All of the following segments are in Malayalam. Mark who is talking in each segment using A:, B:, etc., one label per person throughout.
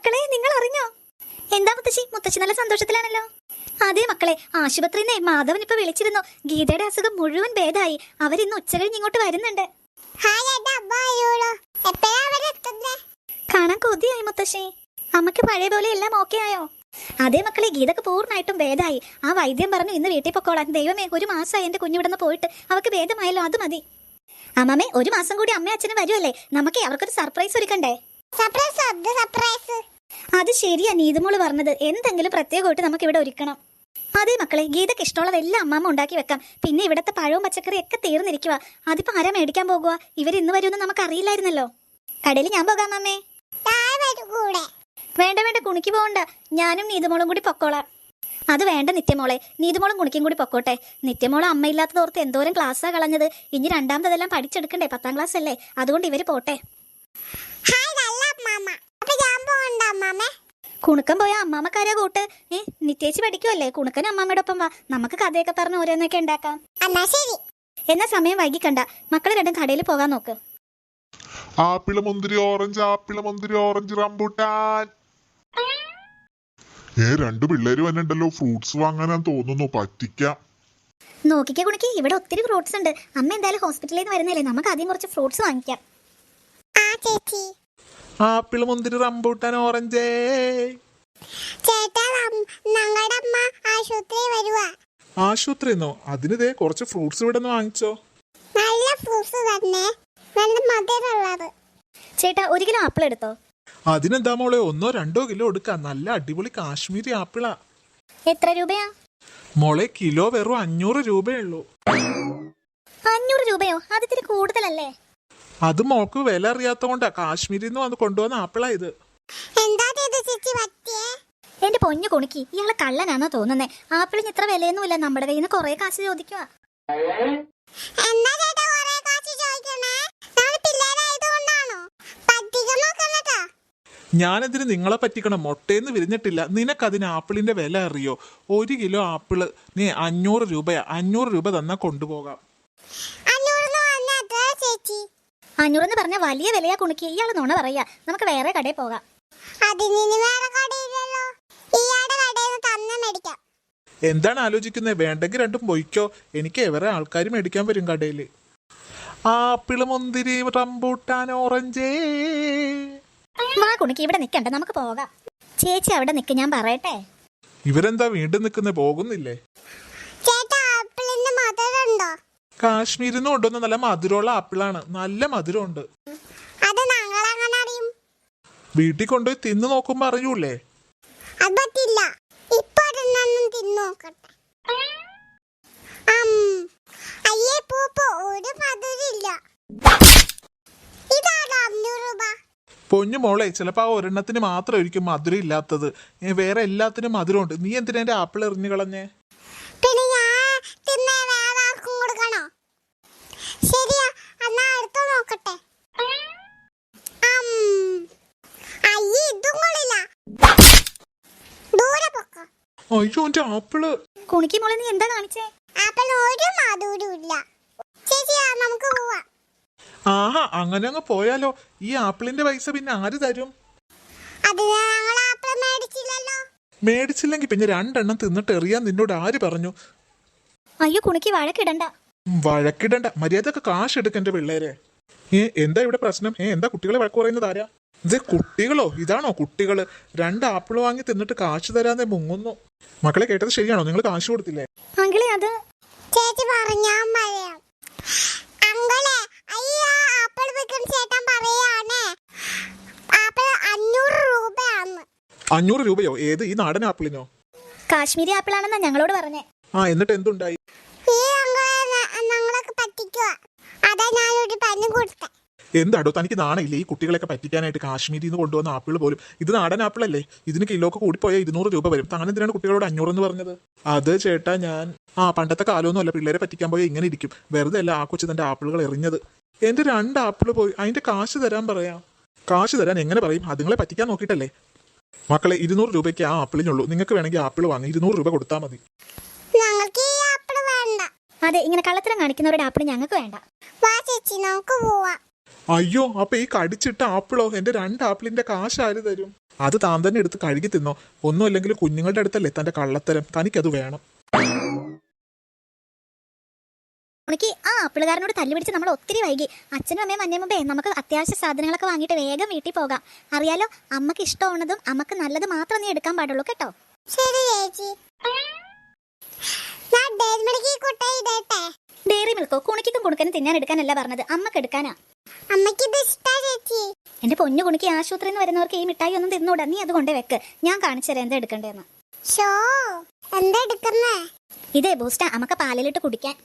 A: മക്കളെ നിങ്ങൾ അറിഞ്ഞോ എന്താ മുത്തശ്ശി? മുത്തശ്ശി നല്ല സന്തോഷത്തിലാണല്ലോ. അതെ മക്കളെ ആശുപത്രി നിന്നെ മാധവൻ ഇപ്പൊ വിളിച്ചിരുന്നു. ഗീതയുടെ അസുഖം മുഴുവൻ ഭേദമായി അവരിന്ന് ഉച്ച കഴിഞ്ഞ് ഇങ്ങോട്ട് വരുന്നുണ്ട്. കാണാൻ കൊതിയായി മുത്തശ്ശി. അമ്മയ്ക്ക് പഴയ പോലെ എല്ലാം ഓക്കെ ആയോ? അതേ മക്കളെ ഗീതക്ക് പൂർണമായിട്ടും ഭേദമായി ആ വൈദ്യം പറഞ്ഞു ഇന്ന് വീട്ടിൽ പൊക്കോളാൻ. ദൈവമേ ഒരു മാസമായി എന്റെ കുഞ്ഞിവിടുന്ന് പോയിട്ട് അവക്ക് ഭേദമായല്ലോ അത് മതി. അമ്മമ്മേ ഒരു മാസം കൂടി അമ്മ അച്ഛനും വരുമല്ലേ നമുക്ക് അവർക്കൊരു സർപ്രൈസ് ഒരുക്കണ്ടേ?
B: സർപ്രൈസ് സർപ്രൈസ്
A: അത് ശരിയാ നീതുമോൾ പറഞ്ഞത്. എന്തെങ്കിലും പ്രത്യേകമായിട്ട് നമുക്ക് ഇവിടെ ഒരുക്കണം. അതെ മക്കളെ ഗീതക്ക് ഇഷ്ടമുള്ളതെല്ലാം അമ്മാമ്മ ഉണ്ടാക്കി വെക്കാം. പിന്നെ ഇവിടത്തെ പഴവും പച്ചക്കറിയും ഒക്കെ തീർന്നിരിക്കുക അതിപ്പോ ആരാ മേടിക്കാൻ പോകുക ഇവർ ഇന്ന് വരുമെന്ന് നമുക്ക് അറിയില്ലായിരുന്നല്ലോ കടയിൽ ഞാൻ പോകാം അമ്മേ. വേണ്ട വേണ്ട കുണിക്ക് പോകണ്ട ഞാനും നീതുമോളും കൂടി പൊക്കോളാം. അത് വേണ്ട നിത്യമോളെ. നീതുമോളും കുണിക്കും കൂടി പൊക്കോട്ടെ. നിത്യമോളെ അമ്മയില്ലാത്തതോർത്ത് എന്തോരം ക്ലാസ്സാ കളഞ്ഞത്. ഇനി രണ്ടാമതെല്ലാം പഠിച്ചെടുക്കണ്ടേ? പത്താം ക്ലാസ് അല്ലേ? അതുകൊണ്ട് ഇവർ പോട്ടെ. കുണുക്കം പോയ അമ്മാമ്മക്കാരാ കൂട്ട്. ഏ നിത്യേച്ചി പഠിക്കുമല്ലേ കുണുക്കൻ അമ്മാമ്മയുടെ ഒപ്പം വാ. നമുക്ക് കഥയൊക്കെ പറഞ്ഞ് ഓരോന്നൊക്കെ ഉണ്ടാക്കാം.
B: എന്നാ
A: സമയം വൈകിക്കണ്ട. മക്കളെ രണ്ടും കടയിൽ പോകാൻ നോക്ക്.
C: ആപ്പിൾ മുന്തിരി ഓറഞ്ച് ആപ്പിൾ മുന്തിരി ഓറഞ്ച് റംബൂട്ടാൻ. ഏ രണ്ടു പിള്ളേര് വന്നിണ്ടല്ലോ. ഫ്രൂട്ട്സ് വാങ്ങാനാന്ന് തോന്നുന്നു. പറ്റിക്കാം.
A: നോക്കിക്കേ കുണിക്ക്. ഇവിടെ ഒത്തിരി ഫ്രൂട്ട്സ് ഉണ്ട്. അമ്മ എന്തായാലും ഹോസ്പിറ്റലിൽ നിന്ന് വരുന്നില്ലേ നമുക്ക് ആദ്യം കുറച്ച് ഫ്രൂട്ട്സ് വാങ്ങിക്കാം.
B: ആ ചേച്ചി.
C: ആപ്പിൾ മുന്തിരി റംബൂട്ടാൻ ഓറഞ്ചേ.
B: ചേട്ടാ ഞങ്ങളുടെ അമ്മ ആശുപത്രി വരുവാ.
C: ആശുപത്രിന്നോ? അതിന് ദേ കുറച്ച് ഫ്രൂട്ട്സ് ഇവിടെ നിന്ന് വാങ്ങിച്ചോ.
B: നല്ല ഫ്രൂട്ട്സ് തന്നെ. നല്ല മധുരമുള്ളത്.
A: ചേട്ടാ ഒരു കിലോ ആപ്പിൾ എടുത്തോ?
C: അതിനെന്താ മോളെ ഒന്നോ രണ്ടോ കിലോ എടുക്കാം. നല്ല അടിപൊളി കാശ്മീരി ആപ്പിളാ.
A: എത്ര രൂപയാ?
C: മോളെ കിലോ വെറും അഞ്ഞൂറ് രൂപയുള്ളൂ
A: അഞ്ഞൂറ് രൂപയോ? അതിന് കൂടുതലല്ലേ?
C: അത് മോക്ക് വില അറിയാത്തോണ്ടാ. കാശ്മീരിൽ നിന്ന് വന്ന് കൊണ്ടുവന്ന ആപ്പിളാ ഇത്.
A: എന്റെ പൊന്നു കുണുക്കി ഇയാളെ കള്ളനാണോ തോന്നുന്നേ. ആപ്പിളിന് ഇത്ര വിലയൊന്നുമില്ല. നമ്മുടെ കയ്യിൽ നിന്ന് കൊറേ കാശ് ചോദിക്കുക
C: ഞാനെതിന് നിങ്ങളെ പറ്റിക്കണം? മൊട്ടേന്ന് വിരിഞ്ഞിട്ടില്ല. നിനക്കതിന് ആപ്പിളിന്റെ വില അറിയോ? ഒരു കിലോ ആപ്പിൾ നീ അഞ്ഞൂറ് രൂപയാ. അഞ്ഞൂറ് രൂപ തന്നാ കൊണ്ടുപോകാം
B: അഞ്ഞൂറിന് വന്ന എത്ര ചേച്ചി
A: അഞ്ഞൂറെന്ന് പറഞ്ഞ വലിയ വിലയാ കുണുക്കി. ഇയാൾ നുണ പറയാ. നമുക്ക് വേറെ കടയിൽ പോകാം.
C: എന്താണ് ആലോചിക്കുന്നത് വേണ്ടെങ്കിൽ രണ്ടും പോയിക്കോ. എനിക്ക് എവരെ ആൾക്കാർ മേടിക്കാൻ വരും കടയിൽ ആപ്പിൾ മുന്തിരി റംബൂട്ടാൻ ഓറഞ്ചേ.
A: മാ കുണുക്കി ഇവിടെ നിൽക്കണ്ട നമുക്ക് പോകാം. ചേച്ചി അവിടെ നിൽക്ക് ഞാൻ പറയട്ടെ.
C: ഇവരെന്താ വീണ്ടും നിൽക്കുന്നത് പോകുന്നില്ലേ? കാശ്മീരിൽ നിന്ന് കൊണ്ടുവന്ന നല്ല മധുരമുള്ള ആപ്പിളാണ്. നല്ല മധുരമുണ്ട്. വീട്ടിൽ കൊണ്ടുപോയി തിന്നു നോക്കുമ്പോ അറിയൂലേ പൊന്നു മോളെ ചിലപ്പോ ആ ഒരെണ്ണത്തിന് മാത്രമായിരിക്കും മധുരം ഇല്ലാത്തത്. വേറെ എല്ലാത്തിനും മധുരമുണ്ട്. നീ എന്തിനാ എന്റെ ആപ്പിൾ എറിഞ്ഞു കളഞ്ഞേ
B: പിന്നെ ഞാൻ തിന്ന വേറെ ആർക്കും കൊടുക്കണോ ശരിയാ എന്നാ അടുത്ത് നോക്കട്ടെ അം, അയ്യേ ഇതും കൊള്ളില്ല ദൂരെ പൊക്കോ
C: അയ്യോ എന്റെ ആപ്പിൾ.
A: കുണിക്ക് മോളെ നീ എന്താ കാണിച്ചേ?
B: ആപ്പിൾ ഒരു മധുരും ചേച്ചി ചേച്ചിയാ നമുക്ക് പോവാം.
C: ആഹാ അങ്ങനെ അങ്ങ് പോയാലോ. ഈ ആപ്പിളിന്റെ പൈസ പിന്നെ ആര് തരും?
B: ഞങ്ങൾ ആപ്പിൾ മേടിച്ചില്ലല്ലോ.
C: മേടിച്ചില്ലെങ്കിൽ പിന്നെ രണ്ടെണ്ണം തിന്നിട്ട് എറിയാൻ നിന്നോട് ആര് പറഞ്ഞു?
A: അയ്യോ കുണിക്ക് വഴക്കിടണ്ട.
C: വഴക്കിടണ്ട വഴക്കിടണ്ട. മര്യാദയ്ക്ക് കാശ് എടുക്കെന്റെ പിള്ളേരെ. ഏ എന്താ ഇവിടെ പ്രശ്നം? ഏ എന്താ കുട്ടികളെ വഴക്ക് പറയുന്നത് ആരാ? ഇത് കുട്ടികളോ? ഇതാണോ കുട്ടികൾ? രണ്ട് ആപ്പിൾ വാങ്ങി തിന്നിട്ട് കാശ് തരാതെ മുങ്ങുന്നു. മക്കളെ കേട്ടത് ശരിയാണോ? നിങ്ങൾ കാശ് കൊടുത്തില്ലേ?
A: അങ്കിളെ അത്
B: ചേച്ചി പറഞ്ഞാ പറയാം. അങ്കളെ അയ്യ ആപ്പിൾ വിൽക്കുന്ന ചേട്ടൻ പറയാണ് ആപ്പിൾ അഞ്ഞൂറ്
C: രൂപയോ? ഏത് ഈ നാടൻ ആപ്പിളിനോ?
A: കാശ്മീരി ആപ്പിളാണെന്നാ ഞങ്ങളോട് പറഞ്ഞേ.
C: ആ എന്നിട്ട് എന്തുണ്ടായി
B: ഈ അങ്കളെ ന- ഞങ്ങളൊക്കെ പറ്റിക്കുക അതാ ഞാനൊരു പനി കൊടുത്തെ
C: എന്താടോ തനിക്ക് നാണയില്ലേ? ഈ കുട്ടികളെയൊക്കെ പറ്റിക്കാനായിട്ട് കാശ്മീരിൽ നിന്ന് കൊണ്ടുവന്ന ആപ്പിൾ പോലും. ഇത് നാടൻ ആപ്പിളല്ലേ? ഇതിന് കിലോക്ക് കൂടിപ്പോയാൽ ഇരുന്നൂറ് രൂപ വരും. താൻ എന്തിനാണ് കുട്ടികളോട് അഞ്ഞൂറ് എന്ന് പറഞ്ഞത്? അത് ചേട്ടാ ഞാൻ ആ പണ്ടത്തെ കാലമൊന്നും അല്ല. പിള്ളേരെ പറ്റിക്കാൻ പോയാൽ ഇങ്ങനെ ഇരിക്കും. വെറുതെ അല്ല ആ കൊച്ചു തന്റെ ആപ്പിളുകൾ എറിഞ്ഞത്. എന്റെ രണ്ട് ആപ്പിൾ പോയി. അതിന്റെ കാശ് തരാൻ പറയാം. കാശ് തരാൻ എങ്ങനെ പറയും? അതുങ്ങളെ പറ്റിക്കാൻ നോക്കിയിട്ടല്ലേ? മക്കളെ ഇരുന്നൂറ് രൂപയ്ക്ക് ആ ആപ്പിളിനുള്ളൂ. നിങ്ങൾക്ക് വേണമെങ്കിൽ ആപ്പിൾ വാങ്ങി. ഇരുന്നൂറ് രൂപ കൊടുത്താൽ മതി.
B: ഞങ്ങൾക്ക് ഈ ആപ്പിൾ വേണ്ട.
A: അതെ ഇങ്ങനെ കള്ളത്തരം കാണിക്കുന്നവരുടെ ആപ്പിൾ ഞങ്ങൾക്ക് വേണ്ട.
B: വാ ചേച്ചി നമുക്ക് പോവാം.
C: അയ്യോ അപ്പൊ ഈ കടിച്ചിട്ട ആപ്പിളോ? എന്റെ രണ്ട് ആപ്പിളിന്റെ കാശ് ആര് തരും. അത് താൻ തന്നെ എടുത്ത് കഴുകി തിന്നോ? ഒന്നും അല്ലെങ്കിൽ കുഞ്ഞുങ്ങളുടെ അടുത്തല്ലേ തന്റെ കള്ളത്തരം? തനിക്കത് വേണം.
A: ഉണക്കി ആ ആപ്പിളുകാരനോട് തല്ലി പിടിച്ച് നമ്മൾ ഒത്തിരി വൈകി. അച്ഛനും അമ്മയും മഞ്ഞ മുമ്പേ നമുക്ക് അത്യാവശ്യ സാധനങ്ങളൊക്കെ വാങ്ങിയിട്ട് വേഗം വീട്ടിൽ പോകാം. അറിയാലോ അമ്മയ്ക്ക് ഇഷ്ടമുള്ളതും അമ്മയ്ക്ക് നല്ലത് മാത്രം നീ എടുക്കാൻ പാടുള്ളൂ കേട്ടോ?
B: ശരി ചേച്ചി. ഞാൻ കുട്ട ഇടട്ടെ.
A: ഡയറി മിൽക്കോ കുണിക്കും കുണുക്കനും തിന്നാൻ എടുക്കാനല്ല പറഞ്ഞത്. അമ്മയ്ക്ക് എടുക്കാനാ.
B: അമ്മയ്ക്ക് ചേച്ചി.
A: എന്റെ പൊന്നു കുണിക്ക് ആശുപത്രിയിൽ നിന്ന് വരുന്നവർക്ക് ഈ മിഠായി ഒന്നും തിന്നൂടാ. നീ അത് കൊണ്ടേ വെക്ക്. ഞാൻ കാണിച്ചു തരാം. എന്താ എടുക്കണ്ടേന്ന്.
B: ഷോ എന്താ എടുക്കുന്നേ?
A: ഇതേ ബൂസ്റ്റാ. അമ്മയ്ക്ക് പാലിലിട്ട് കുടിക്കാൻ.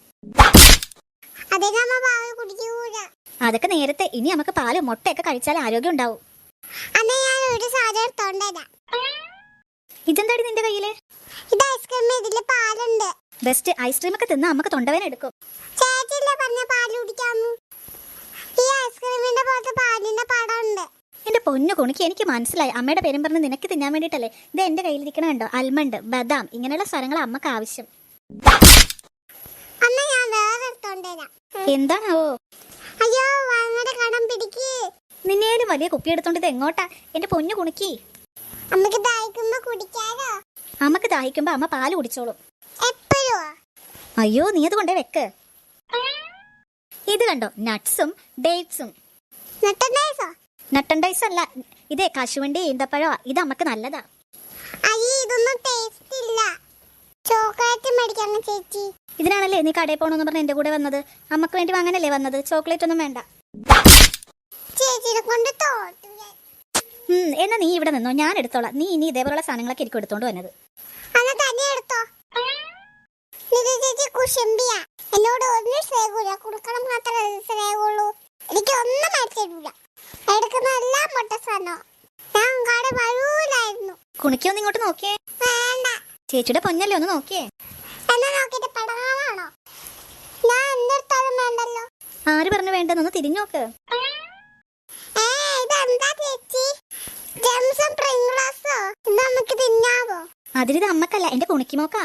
A: അതൊക്കെ നേരത്തെ. ഇനി നമുക്ക് പാൽ മുട്ടയൊക്കെ കഴിച്ചാൽ ആരോഗ്യം ഉണ്ടാവും. ഇതെന്താടി നിന്റെ കയ്യിൽ?
B: ഇത് ഐസ്ക്രീം. ഇതിൽ പാലുണ്ട്.
A: ബെസ്റ്റ് ഐസ്ക്രീം ഒക്കെ തിന്ന് നമുക്ക് തൊണ്ടവേന എടുക്കും. എന്റെ പൊന്നു കുണിക്ക് എനിക്ക് മനസ്സിലായി. അമ്മയുടെ പേരും പറഞ്ഞ് നിനക്ക് തിന്നാൻ വേണ്ടിയിട്ടല്ലേ? ഇത് എന്റെ കയ്യിലിരിക്കണ കണ്ടോ? അൽമണ്ട് ബദാം ഇങ്ങനെയുള്ള സ്വരങ്ങൾ അമ്മയ്ക്ക് ആവശ്യം. എന്താണാവോ?
B: അയ്യോ കടം പിടിക്ക്.
A: നിന്നേലും വലിയ കുപ്പി എടുത്തോണ്ട് ഇത് എങ്ങോട്ടാ? എന്റെ പൊന്നു കുണുക്കി.
B: അമ്മയ്ക്ക് ദാഹിക്കുമ്പോ കുടിക്കാലോ?
A: അമ്മയ്ക്ക് ദാഹിക്കുമ്പോ അമ്മ പാൽ കുടിച്ചോളും. അയ്യോ നീ അത് കൊണ്ടേ വെക്ക്. ഇത് കണ്ടോ? നട്ട്സും ഡേറ്റ്സും
B: നട്ടണ്ടേസോ?
A: നട്ടണ്ടൈസ് അല്ല ഇതേ കശുവണ്ടി ഈന്തപ്പഴോ ഇത് നമുക്ക് നല്ലതാ. ഇതിനാണല്ലേ നീ കടയിൽ പോണെന്ന് പറഞ്ഞ എന്റെ കൂടെ വന്നത്? അമ്മയ്ക്ക് വേണ്ടി വാങ്ങാനല്ലേ വന്നത്? ചോക്ലേറ്റ് ഒന്നും വേണ്ട. എന്നാ നീ ഇവിടെ നിന്നോ? ഞാൻ എടുത്തോളാം. നീ ഇനി ഇതേപോലുള്ള സാധനങ്ങളൊക്കെ എനിക്ക് എടുത്തോണ്ട് വന്നത്
B: അന്ന് തന്നെ എടുത്തോ നിധി കുശുംബിയാ എന്നോട് ഒന്നും സ്നേഹമില്ല കൊടുക്കണം മാത്രമേ സ്നേഹമുള്ളൂ. എനിക്ക് ഒന്നും മനസ്സിലില്ല എടുക്കുന്ന എല്ലാം മുട്ട സാധനം ഞാൻ അങ്ങാട് വഴൂലായിരുന്നു.
A: കുണിക്കോ ഒന്ന് ഇങ്ങോട്ട് നോക്കിയേ.
B: വേണ്ട.
A: ചേച്ചിയുടെ പൊന്നല്ലേ ഒന്ന് നോക്കിയേ.
B: എന്നെ നോക്കിയിട്ട് പടാനാണോ? ഞാൻ എന്തെടുത്താലും വേണ്ടല്ലോ.
A: ആര് പറഞ്ഞു വേണ്ടെന്നൊന്ന് തിരിഞ്ഞു നോക്ക്. അതിരിത് അമ്മക്കല്ല എന്റെ കുണിക്കുമോക്കാ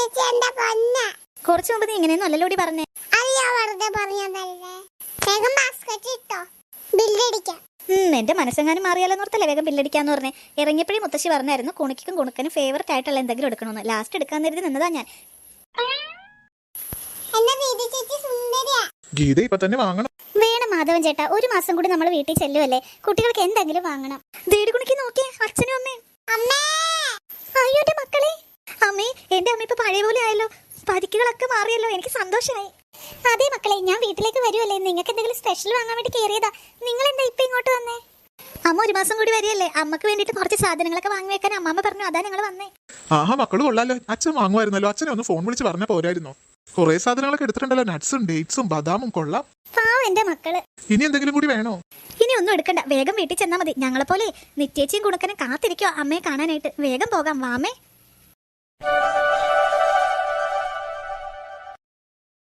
B: ചേച്ചി എന്റെ പൊന്ന?
A: കുറച്ചു മുമ്പ് നീ ഇങ്ങനെയൊന്നും അല്ലല്ലോടി പറഞ്ഞേ.
B: ഞാൻ വെറുതെ പറഞ്ഞതല്ലേ വേഗം ബാസ്ക്കറ്റ് ഇട്ടോ. ബില്ലടിക്കാം
A: ഉം, എന്റെ മനസ്സെങ്ങാനും മാറിയാലോന്നോർത്തല്ലേ വേഗം ബില്ലടിക്കാന്ന് പറഞ്ഞേ. ഇറങ്ങിയപ്പോഴേ മുത്തശ്ശി പറഞ്ഞായിരുന്നു കുണിക്കും കുണുക്കനും ഫേവററ്റ് ആയിട്ടുള്ള എന്തെങ്കിലും എടുക്കണമെന്ന് ലാസ്റ്റ് എടുക്കാൻ കരുതി നിന്നതാ ഞാൻ.
B: എന്റെ നിധി ചേച്ചി സുന്ദരിയാ.
C: ഗീത ഇപ്പൊ തന്നെ വാങ്ങണം.
A: വേണം മാധവൻ ചേട്ടാ ഒരു മാസം കൂടി നമ്മൾ വീട്ടിൽ ചെല്ലുമല്ലേ കുട്ടികൾക്ക് എന്തെങ്കിലും വാങ്ങണം. ദേടി കുണിക്ക് നോക്കിയേ അച്ഛനും അമ്മയും.
B: അമ്മേ!
A: അയ്യോ എന്റെ മക്കളെ. അമ്മേ എന്റെ അമ്മ ഇപ്പൊ പഴയ പോലെ ആയല്ലോ. പതിക്കുകളൊക്കെ മാറിയല്ലോ. എനിക്ക് സന്തോഷമായി. അതെ മക്കളെ ഞാൻ വീട്ടിലേക്ക് വരുമല്ലേ നിങ്ങൾക്ക് എന്തെങ്കിലും സ്പെഷ്യൽ വാങ്ങാൻ വേണ്ടി കയറിയതാ. നിങ്ങൾ എന്താ ഇപ്പൊ ഇങ്ങോട്ട് വന്നേ? അമ്മ ഒരു മാസം കൂടി വരികയല്ലേ. അമ്മയ്ക്ക് വേണ്ടിയിട്ട് കുറച്ച് സാധനങ്ങളൊക്കെ വാങ്ങി വെക്കാൻ അമ്മമ്മ പറഞ്ഞു. അതാ ഞങ്ങൾ വന്നേ.
C: ആഹാ മക്കൾ കൊള്ളാലോ. അച്ഛൻ വാങ്ങുമായിരുന്നല്ലോ. അച്ഛനെ ഒന്ന് ഫോൺ വിളിച്ച് പറഞ്ഞ പോരായിരുന്നു? കുറെ സാധനങ്ങളൊക്കെ എടുത്തിട്ടുണ്ടല്ലോ. നട്സും ഡേറ്റ്സും ബദാമും കൊള്ളാം.
A: പാവം എന്റെ മക്കൾ.
C: ഇനി എന്തെങ്കിലും കൂടി വേണോ?
A: ഇനി ഒന്നും എടുക്കണ്ട. വേഗം വീട്ടിൽ ചെന്നാ മതി. ഞങ്ങളെ പോലെ നിത്യേച്ചിയും കുണക്കനും കാത്തിരിക്കോ അമ്മയെ കാണാനായിട്ട്. വേഗം പോകാം വാമേ you